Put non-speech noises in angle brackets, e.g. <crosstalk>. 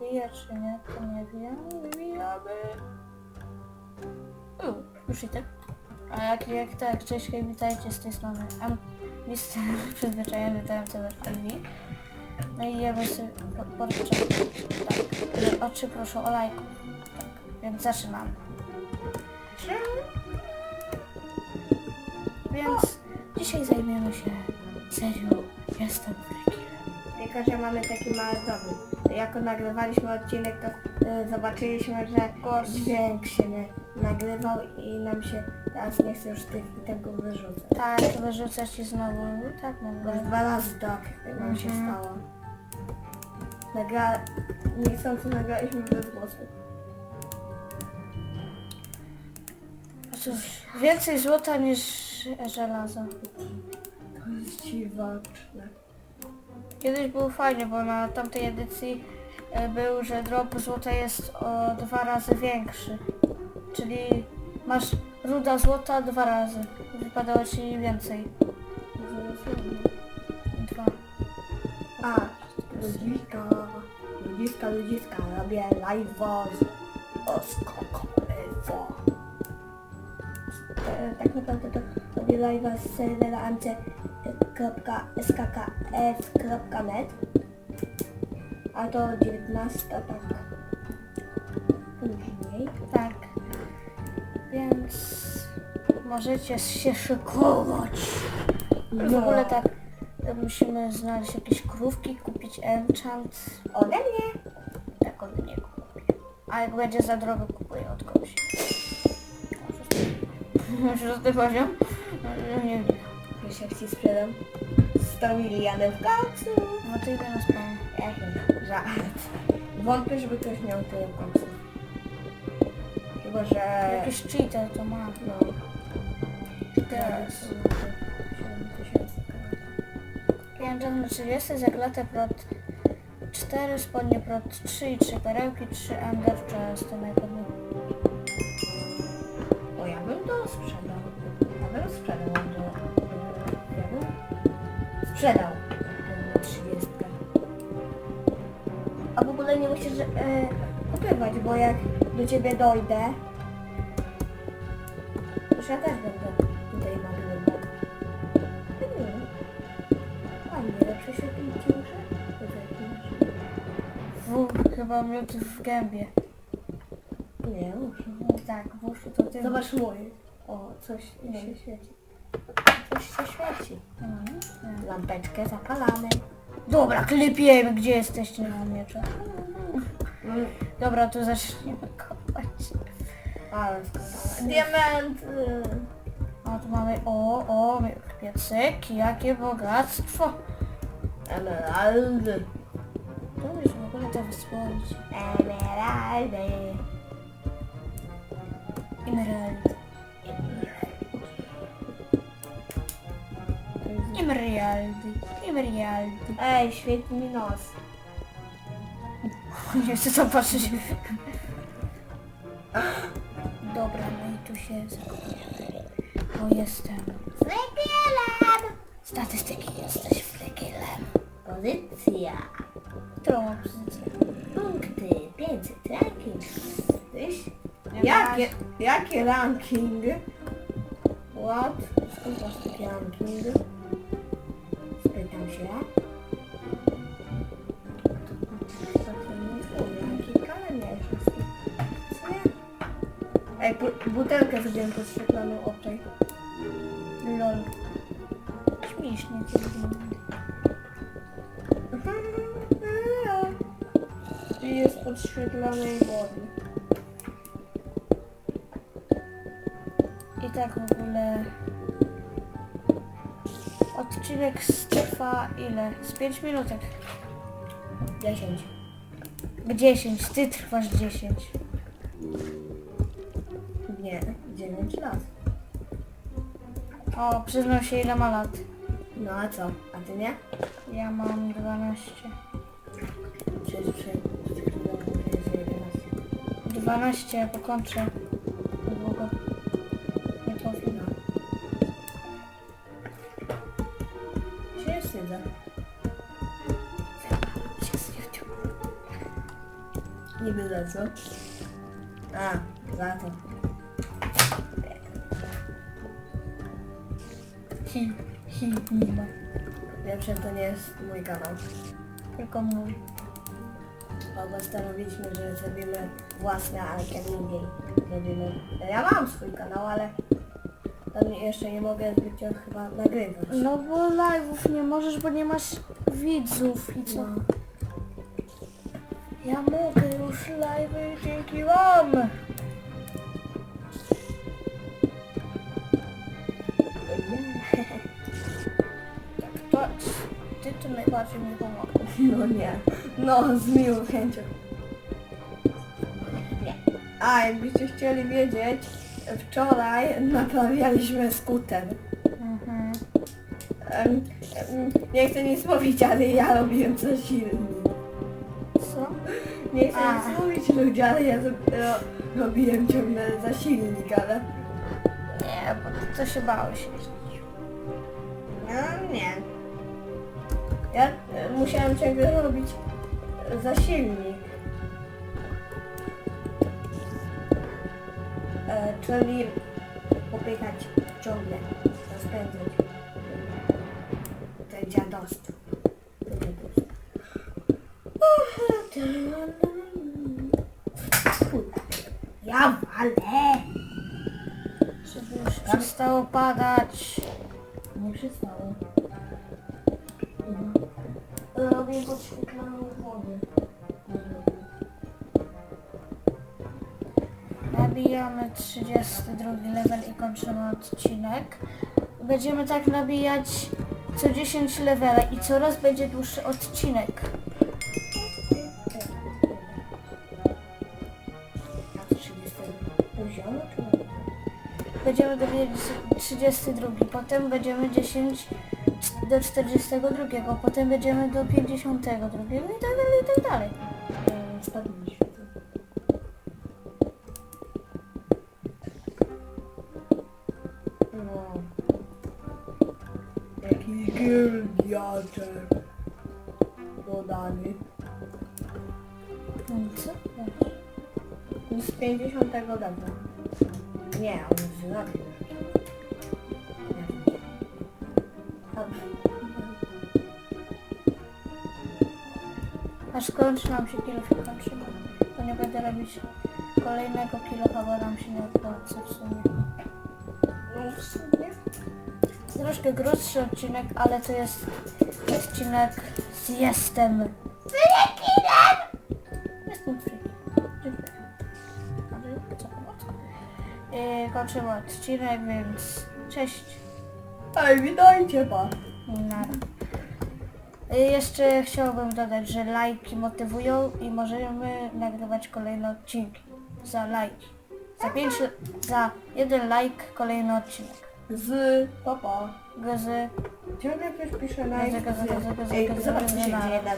Bije czy nie, to nie wiem. Wbijamy. U, już i tak. A jak, jak tak, cześć, hej, witajcie z tej strony. Am, mister <laughs> przyzwyczajony do MCB TV. No i jemy sobie pod, podczas, tak, oczy proszę o lajku. Tak, więc zaczynamy. Więc dzisiaj zajmiemy się serią Jestem Frikilem. Że mamy taki mały dowód. Jak nagrywaliśmy odcinek, to y, zobaczyliśmy, że dźwięk się nie nagrywał i nam się teraz nie chce już tych, tego wyrzucać. Tak, wyrzucę ci znowu. Tak, Bo mogę. już dwa razy tak nam się Mhm. stało. Nagra... Niechcący nagraliśmy bez głosu. Cóż, więcej złota niż żelazo. To jest dziwaczne. Kiedyś było fajnie, bo na tamtej edycji e, był, że drop złota jest o dwa razy większy. Czyli masz ruda złota dwa razy. Wypadało ci więcej. Dwa. A, ludziska, ludziska, ludziska, robię live'a z Oskokolewo. E, Tak naprawdę to robię live'a z serwera mc.skks.net A to 19, tak później. Tak. Więc możecie się szykować. W No. ogóle tak musimy znaleźć jakieś krówki, kupić enchant. Ode mnie. Tak od niego kupię. A jak będzie za drogo, kupuję od kogoś. Szósty poziom? No, Nie wiem. Wiesz jak ci sprzedam? 100 milionów koksów. No to idę na sprawę. Jaki żart. Wątpię, żeby ktoś miał tyle koksów. Chyba, że... Jakiś cheater to ma. No. Teraz. 7 tysięcy. Pięćdziesiąt na 30, zaklate prot 4, spodnie prot 3 i 3 perełki, 3 ender chest to sprzedał tę 30. A w ogóle nie musisz e, kupywać, bo jak do ciebie dojdę, to już ja też będę tutaj nagrywał. Hmm. Fajnie, lepsze świetlicie muszę? W, chyba miód w gębie. Nie, muszę. No tak, w uszu to ty. Zobacz mój. O, coś się świeci. Się świeci. Nie. Lampeczkę zapalamy. Dobra, klepiemy, gdzie jesteście na mieczu. Mm, Dobra, to zaczniemy kopać. Ale. Diamenty. O, tu mamy, o, o, piecyk, jakie bogactwo. Emeraldy. To już w ogóle to wysłonić. Emeraldy. Emerald. Emeraldy. Emeraldy. Ej, świeci mi nos. <laughs> Nie chcę zobaczyć. Dobra, no i tu się zakopujemy. Bo jestem. Flekielem. Statystyki jesteś flekilem. Pozycja. Którą pozycję? Punkty. 500. Ranking. Nie Jakie, jakie ranking? What? Skąd masz taki ranking? Ja? Ej, bu- butelkę zrobiłem podświetloną obczaj. Lol. Śmiesznie cię wygląda. I jest podświetlonej wody. I tak w ogóle... Odcinek trwa ile? Z 5 minutek. 10. 10, ty trwasz 10. Nie, 9 lat. O, przyznał się ile ma lat. No a co? A ty nie? Ja mam 12. Przecież 11. 12 pokończę. Niby za co? A, za to. Hi, hi, nie ma. Wiem, że to nie jest mój kanał. Tylko mój. Bo postanowiliśmy, że zrobimy własne Alchemy Robimy. Ja mam swój kanał, ale tam jeszcze nie mogę zbytnio chyba nagrywać. No bo live'ów nie możesz, bo nie masz widzów i co? No. Ja mogę już live'y dzięki wam. Tak, to ty tu najbardziej mi pomogłeś. No nie. No, z miłą chęcią. Nie. A, jakbyście chcieli wiedzieć, wczoraj naprawialiśmy skuter. Mhm. Em, em, nie chcę nic mówić, ale ja robiłem za silny. Nie chcę A. nic mówić ludzie, ale ja ro- robiłem ciągle za silnik, ale... Nie, bo ty to się bałeś jeździć. No nie. Ja e, musiałem ciągle robić e, za silnik. E, czyli popychać ciągle, rozpędzać. To dziadostwo. To dziadostwo. Kurde. Walę! Żeby już przestało padać. Nie przestało. Robię podświetlaną wodę. Nabijamy 32 level i kończymy odcinek. Będziemy tak nabijać co 10 levela i coraz będzie dłuższy odcinek. Będziemy dobijać 32, potem będziemy 10 do 42, potem będziemy do 52 i tak dalej, i tak dalej. E, Spadł mi światło. No. Jakiś gildiaczek. Dodany. No co? Z 50 levela. Nie, on źle. Aż kończy nam się kilof i kończymy. To nie będę robić kolejnego kilofa, bo nam się nie opłaca w sumie. No w sumie. Troszkę grubszy odcinek, ale to jest odcinek z jestem. Jestem Yy, kończymy odcinek, więc cześć. Ej, witajcie. Nara. Y, Jeszcze chciałbym dodać, że lajki motywują i możemy nagrywać kolejne odcinki. Za lajki. Za pięć, za jeden like kolejny odcinek. Z papa. Gzy. Ciągle ktoś pisze na Ej, zobacz co się dzieje na